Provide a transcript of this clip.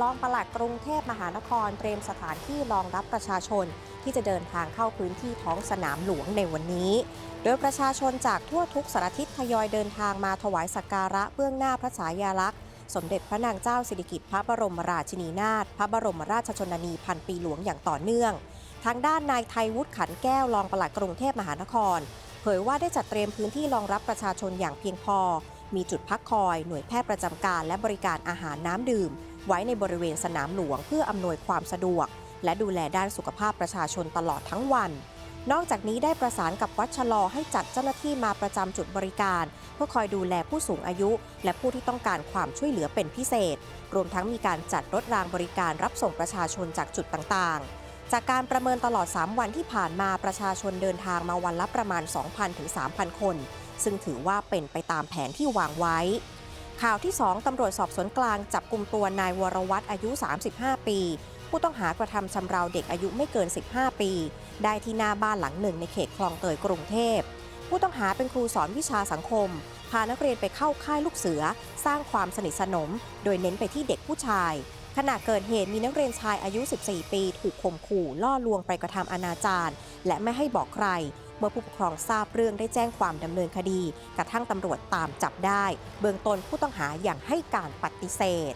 รองปลัดกรุงเทพมหานครเตรียมสถานที่รองรับประชาชน ที่จะเดินทางเข้าพื้นที่ท้องสนามหลวงในวันนี้ โดยประชาชนจากทั่วทุกสารทิศทยอยเดินทางมาถวายสักการะเบื้องหน้าพระฉายาลักษณ์สมเด็จพระนางเจ้าสิริกิติ์พระบรมราชินีนาถพระบรมราชชนนีพันปีหลวงอย่างต่อเนื่อง ทางด้านนายไทยวุฒิขันแก้วรองปลัดกรุงเทพมหานคร เผยว่าได้จัดเตรียมพื้นที่รองรับประชาชนอย่างเพียงพอ มีจุดพักคอย หน่วยแพทย์ประจำการและบริการอาหารน้ำดื่ม ไว้ในบริเวณสนามหลวงเพื่ออำนวยความสะดวก และดูแลด้านสุขภาพประชาชนตลอดทั้งวัน นอกจากนี้ได้ประสานกับวัดชะลอให้จัดเจ้าหน้าที่มาประจำจุดบริการ เพื่อคอยดูแลผู้สูงอายุ และผู้ที่ต้องการความช่วยเหลือเป็นพิเศษ รวมทั้งมีการจัดรถรางบริการรับส่งประชาชนจากจุดต่างๆจากการประเมินตลอด 3 วันที่ผ่านมาประชาชนเดินทางมาวันละประมาณ 2,000 ถึง 3,000 คน ซึ่งถือว่าเป็นไปตามแผนที่วางไว้ ข่าวที่ 2 ตำรวจสอบสวนกลางจับกลุ่มตัวนายวรวัตรอายุ 35 ปี ผู้ต้องหากระทำชำเราเด็กอายุไม่เกิน 15 ปี ได้ที่หน้าบ้านหลังหนึ่งในเขตคลองเตยกรุงเทพ ผู้ต้องหาเป็นครูสอนวิชาสังคม พานักเรียนไปเข้าค่ายลูกเสือ สร้างความสนิทสนม โดยเน้นไปที่เด็กผู้ชาย ขณะเกิดเหตุมีนักเรียนชายอายุ 14 ปี ถูกข่มขู่ล่อลวงไปกระทำอนาจารและไม่ให้บอกใคร เมื่อผู้ปกครองทราบเรื่องได้แจ้งความดำเนินคดี กระทั่งตำรวจตามจับได้ เบื้องต้นผู้ต้องหาอย่างให้การปฏิเสธ